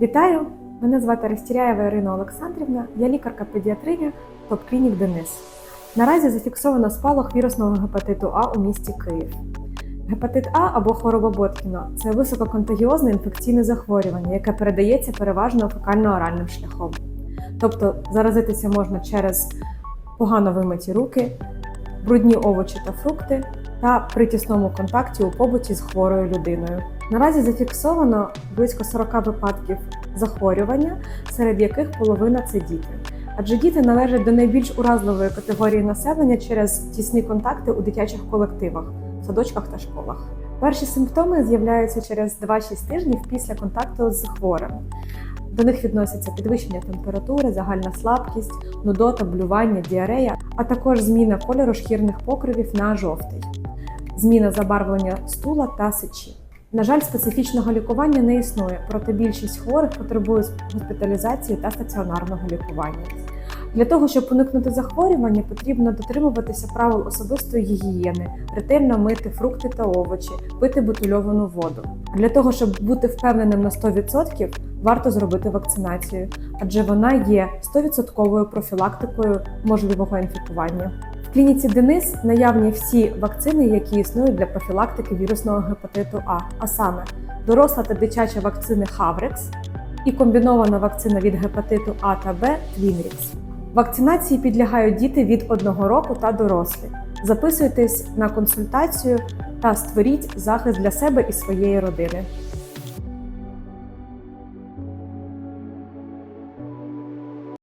Вітаю! Мене звати Рестіряєва Ірина Олександрівна, я лікарка-педіатриня ТОП-клінік Денис. Наразі зафіксовано спалах вірусного гепатиту А у місті Київ. Гепатит А або хвороба Боткіна це висококонтагіозне інфекційне захворювання, яке передається переважно фекально-оральним шляхом. Тобто заразитися можна через погано вимиті руки, брудні овочі та фрукти та при тісному контакті у побуті з хворою людиною. Наразі зафіксовано близько 40 випадків захворювання, серед яких половина це діти. Адже діти належать до найбільш уразливої категорії населення через тісні контакти у дитячих колективах, садочках та школах. Перші симптоми з'являються через 2-6 тижнів після контакту з хворим. До них відносяться підвищення температури, загальна слабкість, нудота, блювання, діарея, а також зміна кольору шкірних покривів на жовтий, зміна забарвлення стула та сечі. На жаль, специфічного лікування не існує, проте більшість хворих потребують госпіталізації та стаціонарного лікування. Для того, щоб уникнути захворювання, потрібно дотримуватися правил особистої гігієни, ретельно мити фрукти та овочі, пити бутильовану воду. Для того, щоб бути впевненим на 100%, варто зробити вакцинацію, адже вона є 100% профілактикою можливого інфікування. В клініці Денис наявні всі вакцини, які існують для профілактики вірусного гепатиту А, а саме доросла та дитяча вакцини Хаврекс і комбінована вакцина від гепатиту А та Б Твінрікс. Вакцинації підлягають діти від 1 року та дорослі. Записуйтесь на консультацію та створіть захист для себе і своєї родини.